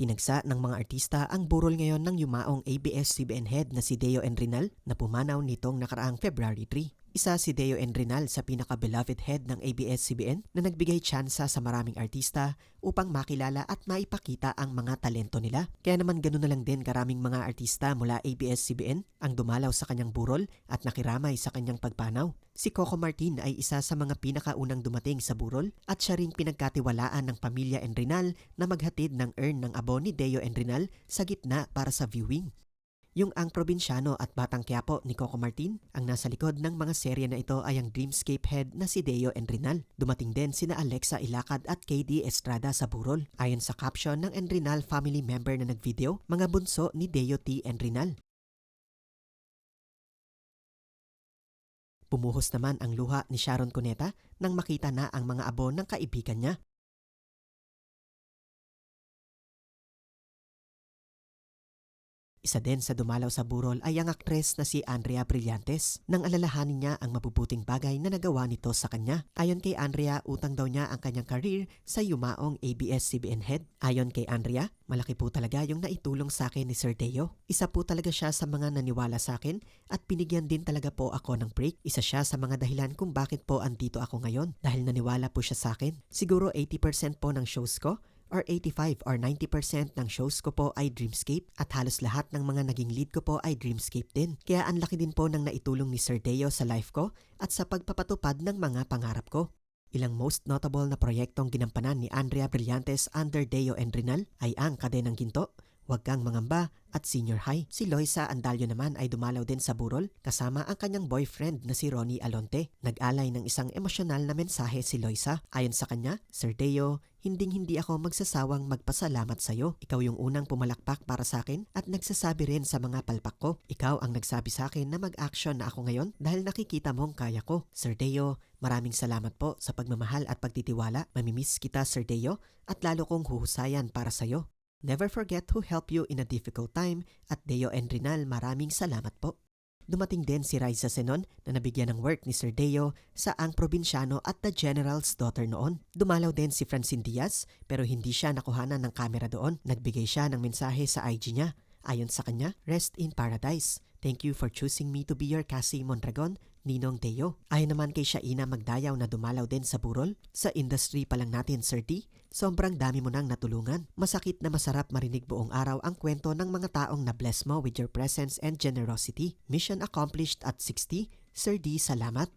Tinagsa ng mga artista ang burol ngayon ng yumaong ABS-CBN head na si Deo Enrinal na pumanaw nitong nakaraang February 3. Isa si Deo Enrinal sa pinaka-beloved head ng ABS-CBN na nagbigay tsansa sa maraming artista upang makilala at maipakita ang mga talento nila. Kaya naman ganoon na lang din karaming mga artista mula ABS-CBN ang dumalaw sa kanyang burol at nakiramay sa kanyang pagpanaw. Si Coco Martin ay isa sa mga pinakaunang dumating sa burol at siya ring pinagkatiwalaan ng pamilya Enrinal na maghatid ng urn ng abo ni Deo Enrinal sa gitna para sa viewing. Yung ang probinsyano at batang Quiapo ni Coco Martin, ang nasa likod ng mga serye na ito ay ang Dreamscape head na si Deo Enrinal. Dumating din sina Alexa Ilacad at KD Estrada sa burol. Ayon sa caption ng Enrinal family member na nagvideo, mga bunso ni Deo T. Enrinal. Bumuhos naman ang luha ni Sharon Cuneta nang makita na ang mga abo ng kaibigan niya. Isa din sa dumalaw sa burol ay ang aktres na si Andrea Brillantes nang alalahanin niya ang mabubuting bagay na nagawa nito sa kanya. Ayon kay Andrea, utang daw niya ang kanyang career sa yumaong ABS-CBN head. Ayon kay Andrea, malaki po talaga yung naitulong sa akin ni Sir Deo. Isa po talaga siya sa mga naniwala sa akin at binigyan din talaga po ako ng break. Isa siya sa mga dahilan kung bakit po andito ako ngayon dahil naniwala po siya sa akin. Siguro 80% po ng shows ko or 85 or 90% ng shows ko po ay Dreamscape at halos lahat ng mga naging lead ko po ay Dreamscape din. Kaya ang laki din po ng naitulong ni Sir Deo sa life ko at sa pagpapatupad ng mga pangarap ko. Ilang most notable na proyektong ginampanan ni Andrea Brillantes under Deo Enrinal ay ang Kadenang Ginto, Huwag Kang Mangamba at Senior High. Si Loisa Andalyo naman ay dumalaw din sa burol kasama ang kanyang boyfriend na si Ronnie Alonte. Nag-alay ng isang emosyonal na mensahe si Loisa. Ayon sa kanya, Sir Deo, hinding-hindi ako magsasawang magpasalamat sa iyo. Ikaw yung unang pumalakpak para sa akin at nagsasabi rin sa mga palpak ko. Ikaw ang nagsabi sa akin na mag-action na ako ngayon dahil nakikita mong kaya ko. Sir Deo, maraming salamat po sa pagmamahal at pagtitiwala. Mamimiss kita Sir Deo at lalo kong huhusayan para sa iyo. Never forget who helped you in a difficult time at Deo Enrinal maraming salamat po. Dumating din si Raisa Senon na nabigyan ng work ni Sir Deo sa Ang Probinsyano at The General's Daughter noon. Dumalaw din si Francine Diaz pero hindi siya nakuhanan ng kamera doon. Nagbigay siya ng mensahe sa IG niya. Ayon sa kanya, rest in paradise. Thank you for choosing me to be your Cassie Mondragon, Ninong Deo. Ayon naman kay Shaina Magdayaw na dumalaw din sa burol. Sa industry pa lang natin, Sir D, sobrang dami mo nang natulungan. Masakit na masarap marinig buong araw ang kwento ng mga taong na-bless mo with your presence and generosity. Mission accomplished at 60, Sir D, salamat.